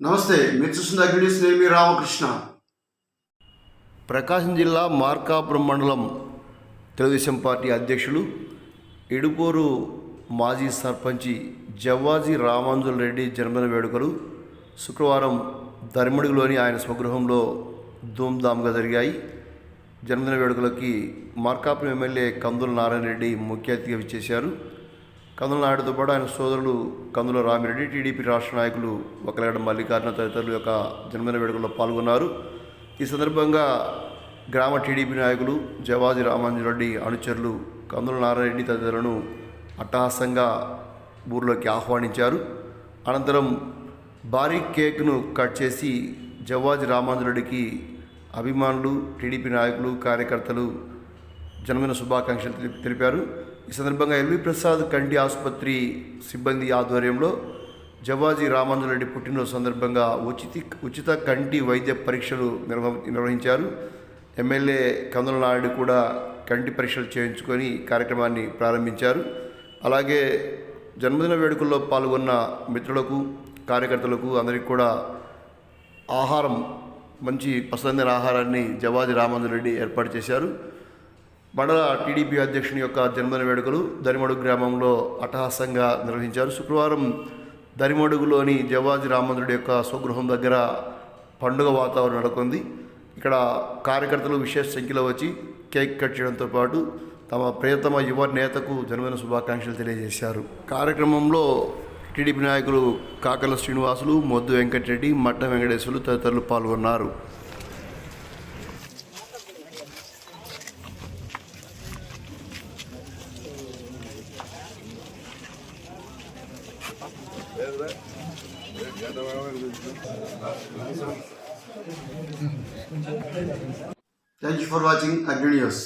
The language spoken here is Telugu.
నమస్తే మీరు చూస్తున్న అగ్నిస్ నేను మీ రామకృష్ణ. ప్రకాశం జిల్లా మార్కాపురం మండలం తెలుగుదేశం పార్టీ అధ్యక్షులు ఎడుపూరు మాజీ సర్పంచి జవ్వాజీ రామాంజుల రెడ్డి జన్మదిన వేడుకలు శుక్రవారం ధర్మడుగులోని ఆయన స్వగృహంలో ధూమ్ధామ్గా జరిగాయి. జన్మదిన వేడుకలకి మార్కాపురం ఎమ్మెల్యే కందుల నారాయణ రెడ్డి ముఖ్య అతిథిగా విచ్చేశారు. కందుల నాయుడుతో పాటు ఆయన సోదరులు కందుల రామిరెడ్డి టీడీపీ రాష్ట్ర నాయకులు ఒకలగడ మల్లికార్జున తదితరులు యొక్క జన్మదిన వేడుకల్లో పాల్గొన్నారు. ఈ సందర్భంగా గ్రామ టీడీపీ నాయకులు జవాజీ రామాంజరెడ్డి అనుచరులు కందుల నారాయణరెడ్డి తదితరులను అట్టహాసంగా ఊర్లోకి ఆహ్వానించారు. అనంతరం భారీ కేక్ను కట్ చేసి జవాజీ రామాంజరెడ్డికి అభిమానులు టీడీపీ నాయకులు కార్యకర్తలు జన్మదిన శుభాకాంక్షలు తెలిపారు. ఈ సందర్భంగా ఎల్వి ప్రసాద్ కంటి ఆసుపత్రి సిబ్బంది ఆధ్వర్యంలో జవాజీ రామాంజరెడ్డి పుట్టినరోజు సందర్భంగా ఉచిత ఉచిత కంటి వైద్య పరీక్షలు నిర్వ నిర్వహించారు. ఎమ్మెల్యే కందుల నాయుడు కూడా కంటి పరీక్షలు చేయించుకొని కార్యక్రమాన్ని ప్రారంభించారు. అలాగే జన్మదిన వేడుకల్లో పాల్గొన్న మిత్రులకు కార్యకర్తలకు అందరికీ కూడా ఆహారం మంచి పసందైన ఆహారాన్ని జవాజీ రామాంజరెడ్డి ఏర్పాటు చేశారు. మండల టీడీపీ అధ్యక్షుని యొక్క జన్మదిన వేడుకలు దరిమడుగు గ్రామంలో అట్టహాసంగా నిర్వహించారు. శుక్రవారం దరిమడుగులోని జవాజీ రామంద్రుడి యొక్క స్వగృహం దగ్గర పండుగ వాతావరణం నెలకొంది. ఇక్కడ కార్యకర్తలు విశేష సంఖ్యలో వచ్చి కేక్ కట్ చేయడంతో పాటు తమ ప్రియతమ యువ నేతకు జన్మదిన శుభాకాంక్షలు తెలియజేశారు. కార్యక్రమంలో టీడీపీ నాయకులు కాకల శ్రీనివాసులు మొద్దు వెంకటరెడ్డి మట్ట వెంకటేశ్వర్లు తదితరులు పాల్గొన్నారు. Thank you for watching Agni news